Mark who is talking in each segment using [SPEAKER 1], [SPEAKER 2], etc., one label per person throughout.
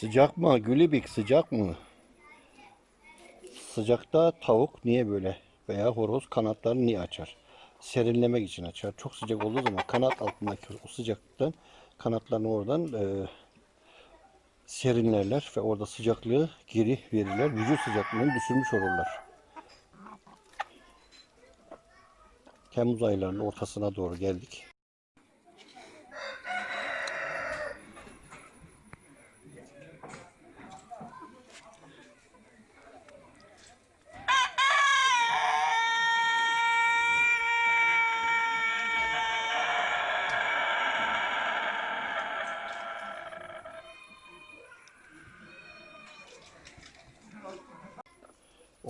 [SPEAKER 1] Sıcak mı? Gülübik sıcak mı? Sıcakta tavuk niye böyle? Veya horoz kanatlarını niye açar? Serinlemek için açar. Çok sıcak olduğu zaman kanat altındaki o sıcaklıktan kanatlarını oradan e, serinlerler ve orada sıcaklığı geri verirler. Vücut sıcaklığını düşürmüş olurlar. Temmuz aylarının ortasına doğru geldik.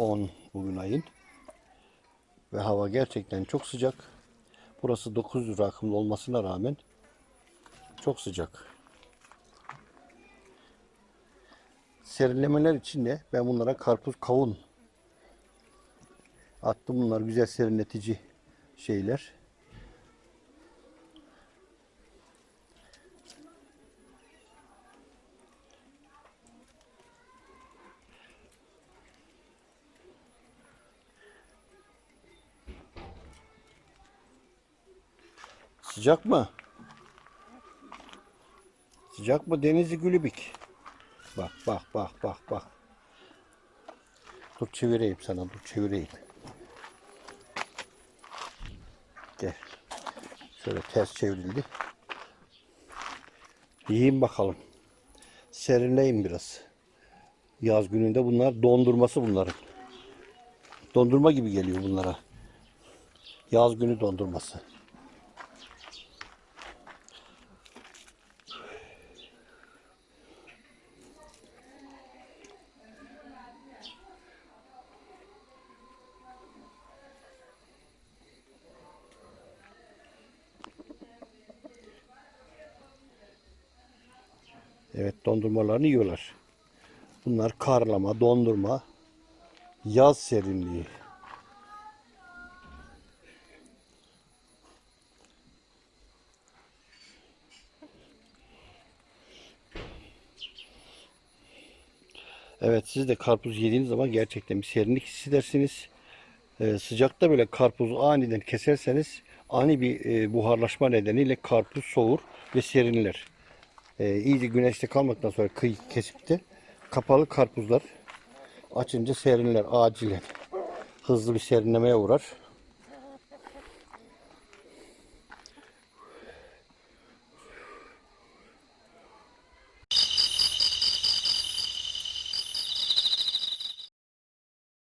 [SPEAKER 1] On bugün ayın. Ve hava gerçekten çok sıcak. Burası 900 rakımlı olmasına rağmen çok sıcak. Serinlemeler için de ben bunlara karpuz kavun attım. Bunlar güzel serinletici şeyler. Sıcak mı? Sıcak mı Denizli Gülübük? Bak bak bak bak bak. Dur çevireyim sana dur çevireyim. Gel. Şöyle ters çevrildi. Yiyin bakalım. Serinleyin biraz. Yaz gününde bunlar dondurması bunların. Dondurma gibi geliyor bunlara. Yaz günü dondurması. Evet dondurmalarını yiyorlar. Bunlar karlama, dondurma, yaz serinliği. Evet siz de karpuz yediğiniz zaman gerçekten bir serinlik hissedersiniz. Ee, sıcakta böyle karpuzu aniden keserseniz ani bir e, buharlaşma nedeniyle karpuz soğur ve serinler. Ee, iyice güneşte kalmaktan sonra kıy kesip de kapalı karpuzlar açınca serinler acilen. Hızlı bir serinlemeye uğrar.